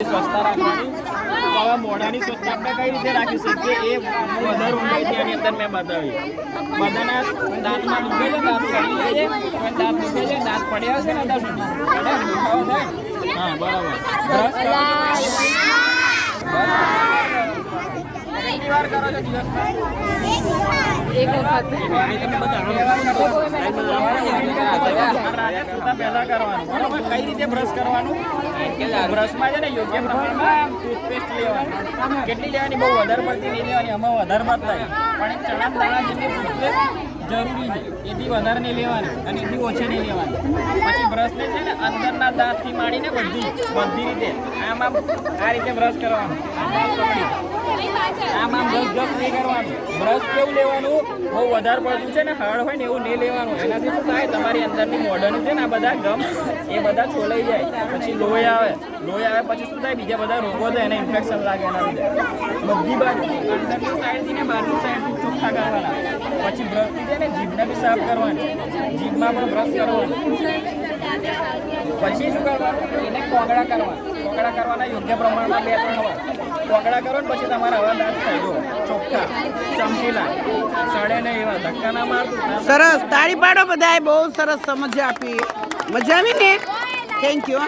સ્વચ્છતા રાખવાની. હવે મોઢાની સ્વચ્છતા આપણે કઈ રીતે રાખી શકીએ એ વધારે ઊંડાઈથી એની અંદર મેં બતાવ્યું બધાના દાંતમાં દુખે છે દાંત પડી જાય છે. અને દાંત દુખે છે દાંત પડ્યા છે ને અંદર સુધી. હા બરાબર. છો? છો એક વખત. પહેલા કરવાનું. બરાબર? કઈ રીતે બ્રશ કરવાનું? બ્રશમાં છે ને યોગ્ય પ્રમાણમાં ટૂથપેસ્ટ લેવાની. કેટલી લેવાની? બહુ વધારે પડતી નહીં લેવાની, આમાં વધારે પડતા પણ એક ચણા દાણા જેટલી ટૂથપેસ્ટ જરૂરી છે, એથી વધારે નહીં લેવાની અને એથી ઓછી નહીં લેવાની. પછી બ્રશને છે ને અંદરના દાંતથી માંડીને બધી બધી રીતે. આમ આ રીતે બ્રશ કરવાનું. આમ આમ દસ નહીં કરવાનું. બ્રશ કેવું લેવાનું? બહુ વધારે પડતું છે ને, હાર્ડ હોય ને એવું નહીં લેવાનું. એનાથી શું થાય? તમારી અંદરની મોઢાનું છે ને બધા ગમ એ બધા છોલાઈ જાય. પછી લોહી આવે. લોહી આવે, પછી શું થાય? બીજા બધા રોગો થાય, એને ઇન્ફેક્શન લાગે બધી બાજુ. અંદરની સાઈડથી કરવાના. પછી બ્રશથી જીભને બી સાફ કરવાની. જીભમાં પણ બ્રશ કરવાનું. પછી શું કરવાનું? એને કોગળા કરવા કોગળા કરવાના યોગ્ય પ્રમાણમાં બે ત્રણ વાર કોગળા કરો ને પછી તમારા હવા દાંત થઈ જો, ચોખ્ખા, ચમકીલા સડે ને એવા ધક્કા ના મારતું સરસ, તાળી પાડો બધાએ. બહુ સરસ સમજ આપી. મજા આવી ને? Thank you